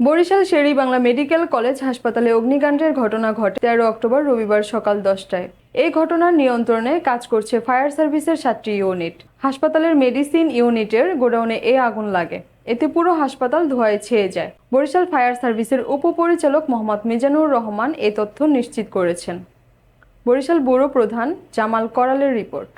Barishal Sher-e Bangla medical college হাসপাতালে অগ্নিকাণ্ডের ঘটনা ঘটে তেরো অক্টোবর রবিবার সকাল দশটায়। এই ঘটনার নিয়ন্ত্রণে কাজ করছে ফায়ার সার্ভিসের সাতটি ইউনিট। হাসপাতালের মেডিসিন ইউনিটের গোডাউনে এ আগুন লাগে। এতে পুরো হাসপাতাল ধোঁয়ায় ছেয়ে যায়। বরিশাল ফায়ার সার্ভিসের উপপরিচালক মোহাম্মদ মিজানুর রহমান এ তথ্য নিশ্চিত করেছেন। বরিশাল ব্যুরো প্রধান জামাল করালের রিপোর্ট।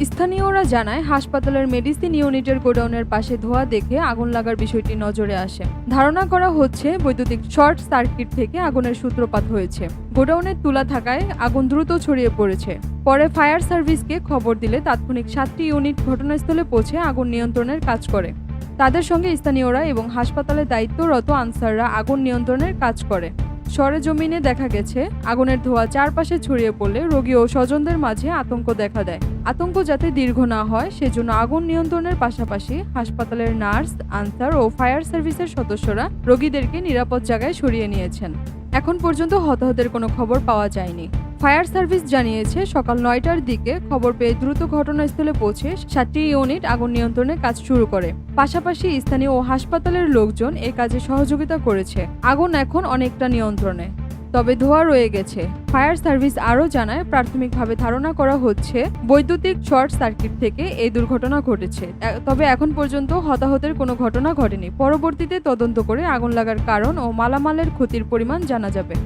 স্থানীয়রা জানায়, হাসপাতালের মেডিসিন ইউনিটের গোডাউনের পাশে ধোঁয়া দেখে আগুন লাগার বিষয়টি নজরে আসে। ধারণা করা হচ্ছে, বৈদ্যুতিক শর্ট সার্কিট থেকে আগুনের সূত্রপাত হয়েছে। গোডাউনের তুলা থাকায় আগুন দ্রুত ছড়িয়ে পড়েছে। পরে ফায়ার সার্ভিসকে খবর দিলে তাৎক্ষণিক সাতটি ইউনিট ঘটনাস্থলে পৌঁছে আগুন নিয়ন্ত্রণের কাজ করে। তাদের সঙ্গে স্থানীয়রা এবং হাসপাতালে দায়িত্বরত আনসাররা আগুন নিয়ন্ত্রণের কাজ করে। সরেজমিনে দেখা গেছে, আগুনের ধোঁয়া চারপাশে ছড়িয়ে পড়লে রোগী ও স্বজনদের মাঝে আতঙ্ক দেখা দেয়। আতঙ্ক যাতে দীর্ঘ না হয়, সেজন্য আগুন নিয়ন্ত্রণের পাশাপাশি হাসপাতালের নার্স, আনসার ও ফায়ার সার্ভিসের সদস্যরা রোগীদেরকে নিরাপদ জায়গায় সরিয়ে নিয়েছেন। এখন পর্যন্ত হতাহতের কোনো খবর পাওয়া যায়নি। ফায়ার সার্ভিস জানিয়েছে, সকাল নয়টার দিকে খবর পেয়ে দ্রুত ঘটনাস্থলে পৌঁছে সাতটি ইউনিট আগুন নিয়ন্ত্রণে কাজ শুরু করে। পাশাপাশি স্থানীয় ও হাসপাতালের লোকজন এ কাজে সহযোগিতা করেছে। আগুন এখন অনেকটা নিয়ন্ত্রণে, তবে ধোঁয়া রয়ে গেছে। ফায়ার সার্ভিস আরও জানায়, প্রাথমিকভাবে ধারণা করা হচ্ছে, বৈদ্যুতিক শর্ট সার্কিট থেকে এই দুর্ঘটনা ঘটেছে। তবে এখন পর্যন্ত হতাহতের কোনো ঘটনা ঘটেনি। পরবর্তীতে তদন্ত করে আগুন লাগার কারণ ও মালামালের ক্ষতির পরিমাণ জানা যাবে।